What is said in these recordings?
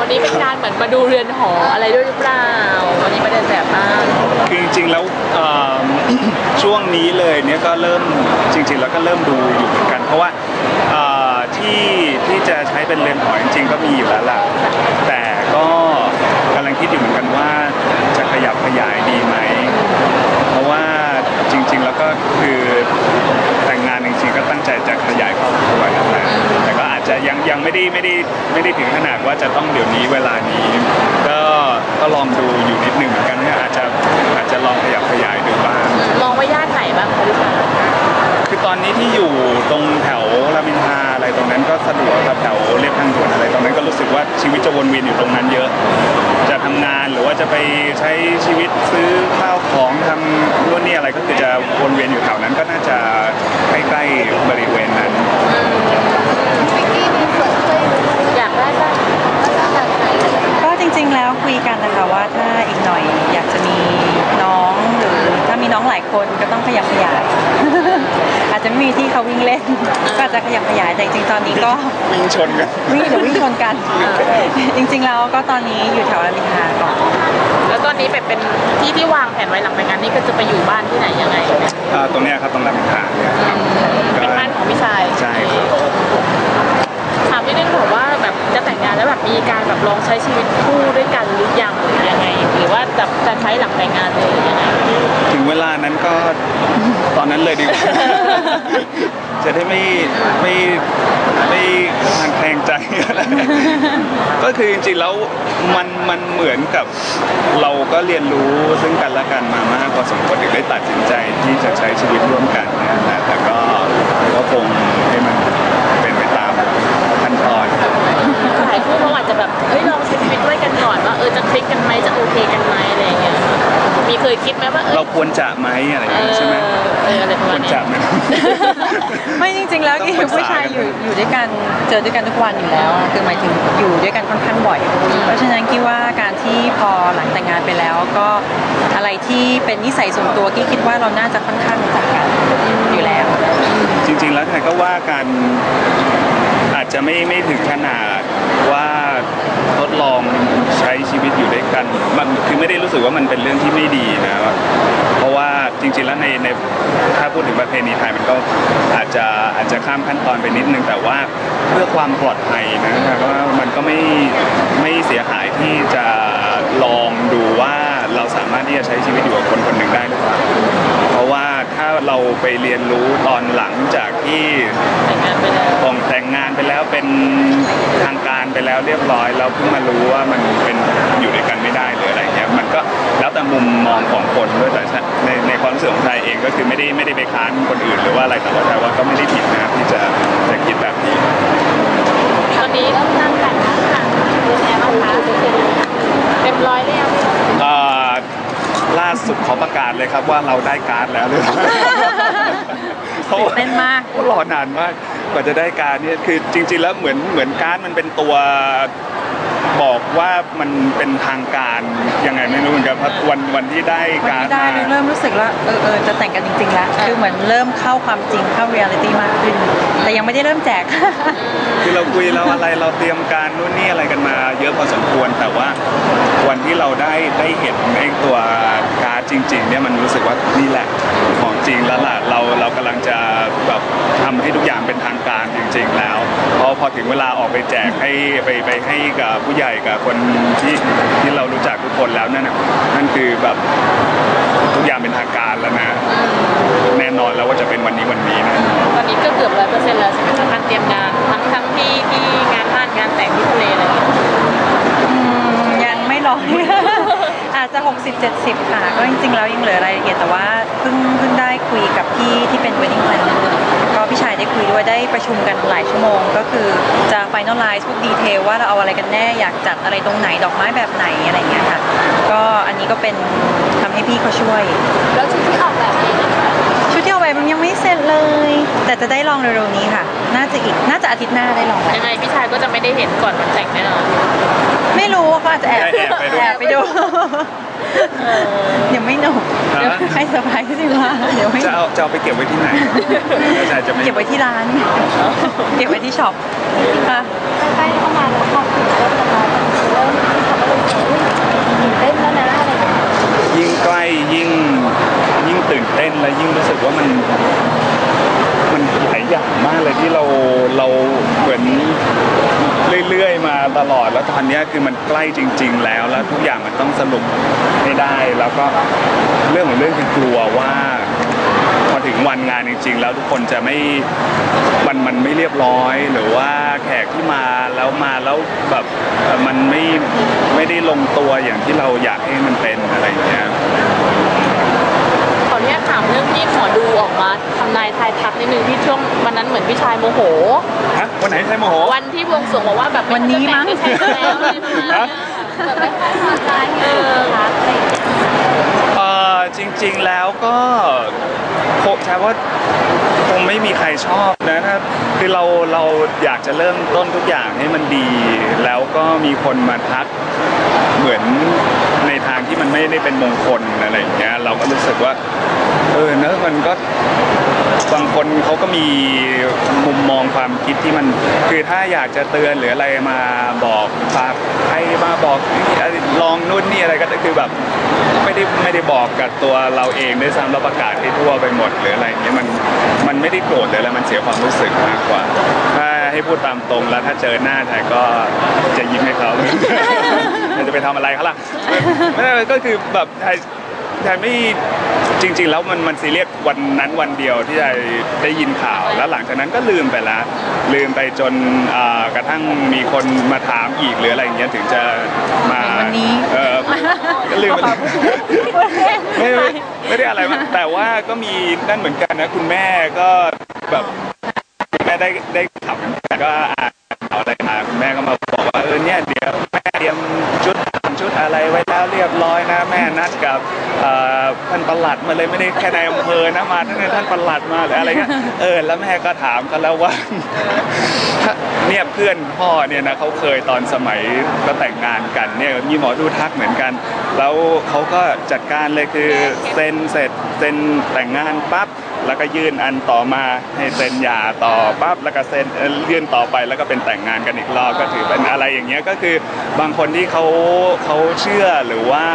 วันนี้เป็นการเหมือนมาดูเรือนหออะไรด้วยหรือเปล่า วันนี้มาเดินแบบบ้างคือจริงๆแล้วเอิ่มช่วงนี้เลยเนี่ยก็เริ่มจริง ๆ แล้วก็เริ่มดูอยู่เหมือนกัน เพราะว่าเอ่อที่ที่จะใช้เป็นเรือนหอจริงๆก็มีอยู่แล้วล่ะแต่ก็กำลังคิดอยู่เหมือนกันว่าจะขยับขยายดีไหม เพราะว่าจริง ๆ แล้วก็คือแต่งงานจริงๆ ก็ตั้งใจจะขยายครอบครัวนั่นแหละแต่ก็อาจจะ ยังยังไม่ได้ไม่ได้ไม่ได้ถึงขนาดว่าจะต้องเดี๋ยวนี้เวลานี้ ก็ก็ลองดูอยู่นิดนึงเหมือนกันเนี่ยอาจจะอาจจะลองขยับขยายดูบ้างมองว่าย่านไหนบ้างคะพี่ชายคือตอนนี้ที่อยู่ตรงแถวรามอินทรา อะไรตรงนั้นก็สะดวกครับแถวเรียบทางด่วนอะไรตรงนั้นก็รู้สึกว่าชีวิตจะวนเวียนอยู่ตรงนั้นเยอะ จะทำงานหรือว่าจะไปใช้ชีวิตซื้อข้าวของทำนู่นนี่อะไรก็คือจะวนเวียนอยู่แถวนั้นก็น่าจะใกล้ๆบริเวณนั้นอยากได้บ้างก็จริงๆแล้วคุยกันนะคะว่าถ้าอีกหน่อยอยากจะมีน้องหรือถ้ามีน้องหลายคนก็ต้องขยับขยาย อาจจะไม่มีที่เขาวิ่งเล่น ก็อาจจะขยับขยายแต่จริงๆตอนนี้ก็วิ่งชนกันวิ่งเดี๋ยววิ่งชนกัน จริงๆแล้วก็ตอนนี้อยู่แถวรามอินทราก่อนแล้วตอนนี้แบบเป็นที่ที่วางแผนไว้หลังแต่งงานนี่ก็จะไปอยู่บ้านที่ไหนยังไงเนี่ยอ่าตรงเนี้ยครับตรงรามอินทราเนี่ยครับเป็นบ้านของพี่ชายใช่ครับถามนิดนึงบอกว่าแบบ จะแต่งงานแล้วแบบมีการแบบลองใช้ชีวิตคู่ด้วยกันหรือยังหรือยังไง หรือว่าจะจะใช้หลังแต่งงานเลยหรือยังไงถึงเวลานั้นก็ตอนนั้นเลยดีกว่าจะได้ไม่ไม่ไม่ทางแคลงใจก็คือจริงๆแล้วมันมันเหมือนกับเราก็เรียนรู้ซึ่งกันและกันมามากพอสมควรถึงได้ตัดสินใจที่จะใช้ชีวิตร่วมกันนะแต่ก็ก็คงให้มัน ควรจะไหมอะไรอย่างเอเงี้ยอใช่ไหมเอออะไรประคมาวณรเนี้จะยไหม ไม่จริง ๆ แล้วต้องกี่ปรึกษา ผู้ชายกันอยู่อยู่ด้วยกันเจอด้วยกันทุกวันอยู่แล้วอะคือหมายถึงอยู่ด้วยกันค่อนข้างบ่อย เพราะฉะนั้นคิดว่าการที่พอหลังแต่งงานไปแล้วก็อะไรที่เป็นนิสัยส่วนตัวกี่คิดว่าเราน่าจะค่อนข้างรู้จักกันอยู่แล้ว จริง ๆ แล้วไทยก็ว่ากันอาจจะไม่ไม่ถึงขนาดว่า ทดลองใช้ชีวิตอยู่ด้วยกันมันคือไม่ได้รู้สึกว่ามันเป็นเรื่องที่ไม่ดีนะเพราะว่าจริงๆแล้วในในถ้าพูดถึงประเพณีไทยมันก็อาจจะอาจจะข้ามขั้นตอนไปนิดนึงแต่ว่าเพื่อความปลอดภัยนะครับว่ามันก็ไม่ไม่เสียหายที่จะลองดูว่าเราสามารถที่จะใช้ชีวิตอยู่กับคนคนหนึ่งได้หรือเปล่าเพราะว่าถ้าเราไปเรียนรู้ตอนหลังจากที่แต่งงานไปแล้วผมแต่งงานไปแล้วเป็นทางการไป แล้วเรียบร้อยแล้วเพิ่งมารู้ว่ามันเป็นอยู่ด้วยกันไม่ได้หรืออะไรเงี้ยมันก็แล้วแต่มุมมองของคนด้วยแต่ในในความรู้สึกของไทยเองก็คือไม่ได้ไม่ได้ไปค้านคนอื่น หรือว่าอะไรแต่ว่าไทยว่าก็ไม่ได้ผิดนะที่จะจะคิดแบบนี้ตอนนี้เริ่มนั่งแต่งงานค่ะเป็นไงบ้างคะเรียบร้อย สุดขอประกาศเลยครับว่าเราได้การ์ดแล้วเลยเพราะว่าตื่นเต้นมากรอนานมากกว่าจะได้การ์ดเนี่ยคือจริง ๆ แล้วเหมือนเหมือนการ์ดมันเป็นตัว บอกว่ามันเป็นทางการยังไงไม่รู้เหมือนกันเพราะวันวันที่ได้วันการ์ดที่ได้มา เริ่มรู้สึกว่าเออเออจะแต่งกันจริงๆแล้วคือเหมือนเริ่มเข้าความจริงเข้าเรียลิตี้มากขึ้น แต่ยังไม่ได้เริ่มแจก คือเราคุยเราอะไรเราเตรียมการนู่นนี่อะไรกันมาเยอะพอสมควร แต่ว่าวันที่เราได้ได้เห็นไอ้ตัวการ์ดจริง ๆ เนี่ยมันรู้สึกว่านี่แหละของจริงแล้วล่ะเราเรากำลังจะแบบทำให้ทุกอย่างเป็นทางการจริง ๆ แล้ว พอพอถึงเวลาออกไปแจกให้ไปไปให้กับผู้ใหญ่กับคนที่ที่เรารู้จักทุกคนแล้วนั่นน่ะนั่นคือแบบทุกอย่างเป็นทางการแล้วนะ แน่นอนแล้วว่าจะเป็นวันนี้วันนี้นะตอนนี้ก็เกือบร้อยเปอร์เซ็นต์แล้วใช่ไหมคะการเตรียมงานทั้งทั้งที่ที่งานบ้านงานแต่งที่ทะเลอะไรอย่างเงี้ยอืมยังไม่ร้อยอาจจะ 60 70 ค่ะ ก็จริงๆแล้วยังเหลือรายละเอียดแต่ว่าเพิ่งเพิ่งได้คุยกับพี่ที่เป็น wedding planner ก็ พี่ชายได้คุยด้วยได้ประชุมกันหลายชั่วโมง ก็คือจะ finalize พวกดีเทลว่าเราเอาอะไรกันแน่อยากจัดอะไรตรงไหนดอกไม้แบบไหนอะไรอย่างเงี้ยค่ะ ก็อันนี้ก็เป็นทำให้พี่เขาช่วย แล้วชุดที่ออกแบบเองนะคะชุดที่เอาไปมันยังไม่เสร็จเลย แต่จะได้ลองเร็วๆนี้ค่ะ น่าจะอีกน่าจะอาทิตย์หน้าได้ลองแล้วยังไงพี่ชายก็จะไม่ได้เห็นก่อนวันแต่งแน่นอนไม่รู้ว่าเขาอาจจะแอบแอบไปดู ยังไม่หนุกให้สบายสิว่าเดี๋ยวไม่จะเอาจะเอาไปเก็บไว้ที่ไหนจารย์จะไม่เก็บไว้ที่ร้าน เก็บไว้ที่ช็อปค่ะใกล้เข้ามาแล้วค่ะยิ่งใกล้ยิ่งยิ่งตื่นเต้นและยิ่งรู้สึกว่ามันายอย่างมากเลยที่เราเราเหมือนเรื่อยๆ มาตลอด แล้วตอนนี้คือมันใกล้จริง ๆ แล้ว แล้วทุกอย่างมันต้องสรุปให้ได้ แล้วก็เรื่องของเรื่องคือกลัวว่าพอถึงวันงานจริง ๆ แล้วทุกคนจะไม่มันมันไม่เรียบร้อย หรือว่าแขกที่มาแล้วมาแล้วแบบมันไม่ไม่ได้ลงตัวอย่างที่เราอยากให้มันเป็นอะไรอย่างเงี้ยขออนุญาตถามเรื่องที่หมอดูออกมา นายทายทักนิดนึงที่ช่วงวันนั้นเหมือนพี่ชายโมโห ฮะวันไหนใช่โมโหวันที่บวงสรวงบอกว่าแบบวันนี้มั้งไม่ใช่แล้วอะไรประมาณเนี้ยแบบไม่ค่อยพอใจเออค่ะเออจริงๆแล้วก็คงใช่ว่าคงไม่มีใครชอบนะถ้าคือเราเราอยากจะเริ่มต้นทุกอย่างให้มันดี แล้วก็มีคนมาทักเหมือนในทางที่มันไม่ได้เป็นมงคลอะไรอย่างเงี้ยเราก็รู้สึกว่าเออเนอะมันก็ บางคนเขาก็มีมุมมองความคิดที่มัน คือถ้าอยากจะเตือนหรืออะไรมาบอกฝากใครมาบอกลองนู่นนี่อะไรก็คือแบบไม่ได้ไม่ได้บอกกับตัวเราเองด้วยซ้ำเราประกาศให้ทั่วไปหมดหรืออะไรอย่างเงี้ยมันมันไม่ได้โกรธเลยแล้วมันเสียความรู้สึกมากกว่า ถ้าให้พูดตามตรงแล้วถ้าเจอหน้าไทยก็จะยิ้มให้เขาจะไปทำอะไรเขาล่ะไม่ก็คือแบบไทย ไทยไม่จริง ๆ แล้วมันมันซีเรียสวันนั้นวันเดียวที่ไทยได้ยินข่าว แล้วหลังจากนั้นก็ลืมไปละลืมไปจนอ่ากระทั่งมีคนมาถามอีกหรืออะไรอย่างเงี้ยถึงจะมาวันนี้ เออก็ลืมไปเลยไม่ไม่ไม่ได้อะไรมากแต่ว่าก็มีนั่นเหมือนกันนะคุณแม่ก็แบบคุณแม่ได้ได้ มาเลยไม่ได้แค่ในอำเภอนะมาท่านท่านประหลัดมาหรืออะไรเงี้ยเออแล้วแม่ก็ถามกันแล้วว่าเนี่ยเพื่อนพ่อเนี่ยนะเขาเคยตอนสมัยก็แต่งงานกันเนี่ยมีหมอดูทักเหมือนกัน แล้วเขาก็จัดการเลยคือเซ็นเสร็จเซ็นแต่งงานปั๊บ แล้วก็ยื่นอันต่อมาให้เซ็นหย่าต่อปั๊บแล้วก็เซ็นเอ่อยื่นต่อไปแล้วก็เป็นแต่งงานกันอีกรอบก็ถือเป็นอะไรอย่างเงี้ยก็คือบางคนที่เขาเขาเชื่อหรือว่า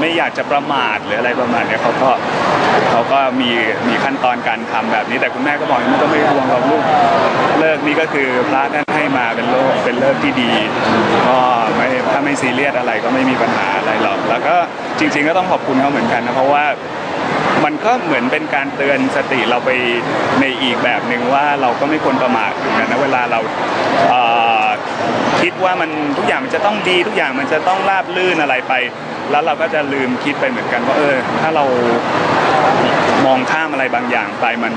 ไม่อยากจะประมาทหรืออะไรประมาณเนี้ยเขาก็เขาก็มีมีขั้นตอนการทำแบบนี้ แต่คุณแม่ก็บอกมันก็ไม่ห่วงเราลูกเลิกนี้ก็คือพระท่านให้มาเป็นโลกเป็นเลิกที่ดีก็ไม่ถ้าไม่ซีเรียสอะไรก็ไม่มีปัญหาอะไรหรอกแล้วก็จริง ๆ ก็ต้องขอบคุณเขาเหมือนกันนะเพราะว่า มันก็เหมือนเป็นการเตือนสติเราไปในอีกแบบหนึ่งว่าเราก็ไม่ควรประมาทเหมือนกันนะเวลาเราคิดว่ามันทุกอย่างมันจะต้องดีทุกอย่างมันจะต้องราบลื่นอะไรไป แล้วเราก็จะลืมคิดไปเหมือนกันว่าเออ ถ้าเรา มองข้ามอะไรบางอย่างไปมัน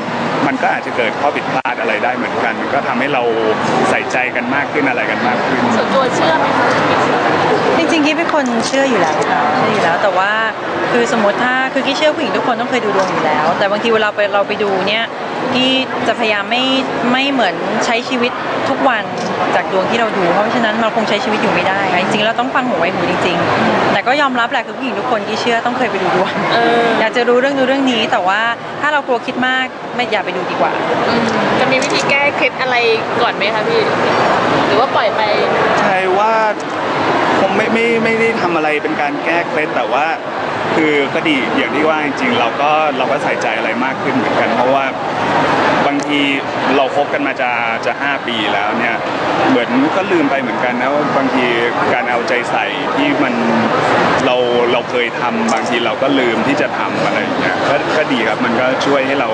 มันก็อาจจะเกิดข้อผิดพลาดอะไรได้เหมือนกัน มันก็ทำให้เราใส่ใจกันมากขึ้นอะไรกันมากขึ้นส่วนตัวเชื่อไหมคะจริงๆกี้เป็นคนเชื่ออยู่แล้วค่ะเชื่ออยู่แล้วแต่ว่าคือสมมติถ้าคือกี้เชื่อผู้หญิงทุกคนต้องเคยดูดวงอยู่แล้ว แต่บางทีเวลาไปเราไปดูเนี่ย กี้จะพยายามไม่ไม่เหมือนใช้ชีวิตทุกวันจากดวงที่เราดูเพราะฉะนั้นเราคงใช้ชีวิตอยู่ไม่ได้ค่ะจริงๆเราต้องฟังหูไว้หูจริง ๆ แต่ก็ยอมรับแหละคือผู้หญิงทุกคนกี้เชื่อต้องเคยไปดูดวงเอออยากจะรู้เรื่องดูเรื่องนี้ แต่ว่าถ้าเรากลัวคิดมากไม่อย่าไปดูดีกว่าอืมจะมีวิธีแก้เคล็ดอะไรก่อนไหมคะพี่หรือว่าปล่อยไปใช่ว่าคงไม่ไม่ไม่ได้ทำอะไรเป็นการแก้เคล็ดแต่ว่า คือก็ดีอย่างที่ว่าจริงๆ เราก็เราก็ใส่ใจอะไรมากขึ้นเหมือนกัน เพราะว่าบางทีเราคบกันมาจะจะห้าปีแล้วเนี่ยเหมือนก็ลืมไปเหมือนกันนะว่าบางทีการเอาใจใส่ที่มันเราเราเคยทำบางทีเราก็ลืมที่จะทำอะไรอย่างเงี้ยก็ก็ดีครับมันก็ช่วยให้เรา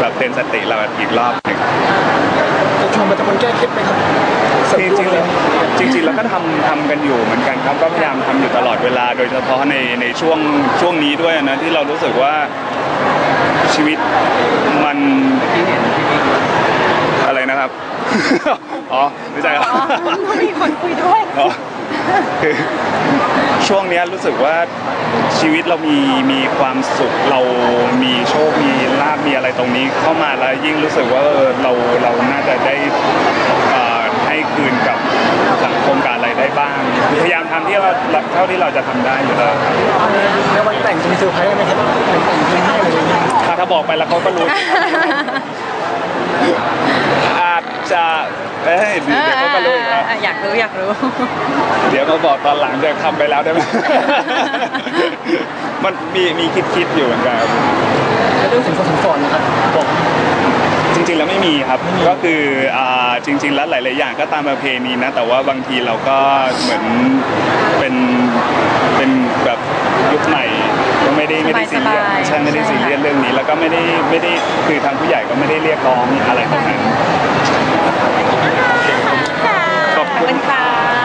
แบบเตือนสติเราอีกรอบหนึ่งจะชวนมาตะคนแก้เคล็ดไหมครับเสริมจดวริงงเลยๆ จริงๆ แล้วก็ทำทำกันอยู่เหมือนกันครับก็พยายามทำอยู่ตลอดเวลา โดยเฉพาะในในช่วงช่วงนี้ด้วยนะที่เรารู้สึกว่าชีวิตมันอะไรนะครับ อ๋อไม่ใช่ครับมีคนคุยด้วยอ๋อคือช่วงเนี้ยรู้สึกว่าชีวิตเรามีมีความสุขเรามีโชคมีลาบมีอะไรตรงนี้เข้ามาแล้วยิ่งรู้สึกว่าเออเราเราน่าจะได้เอ่อให้คืนกับ สังคมกับอะไรได้บ้าง พยายามทำที่เราเท่าที่เราจะทำได้อยู่แล้วครับแล้ววันแต่งจะมีเซอร์ไพรส์ไหมครับแต่งแต่งเพลงให้อะไรอย่างเงี้ยถ้าถ้าบอกไปแล้วเขาก็รู้ อาจจะเอ้ยเดี๋ยวเขาก็รู้อีกแล้ว อยากรู้อยากรู้ เดี๋ยวมาบอกตอนหลังจะทำไปแล้วได้ไหม มันมีมีคิดคิดๆอยู่เหมือนกันครับ แล้วเรื่องสินสอดสินสอดนะครับบอกจ ริงๆงๆแล้วไม่มีครับก็คืออ่าจริง ๆ แล้วหลายๆอย่างก็ตามประเพณีนะ แต่ว่าบางทีเราก็เหมือนเป็นเป็นแบบยุคใหม่ก็ไม่ได้ไม่ได้ซีเรียสสบายๆใช่ไม่ได้ใช่ซีเรียสค่ะเรื่องนี้ แล้วก็ไม่ได้ไม่ได้คือทางผู้ใหญ่ก็ไม่ได้เรียกร้องอะไรตรงนั้นค่ะ ขอบขอบคุคุณณค่ะ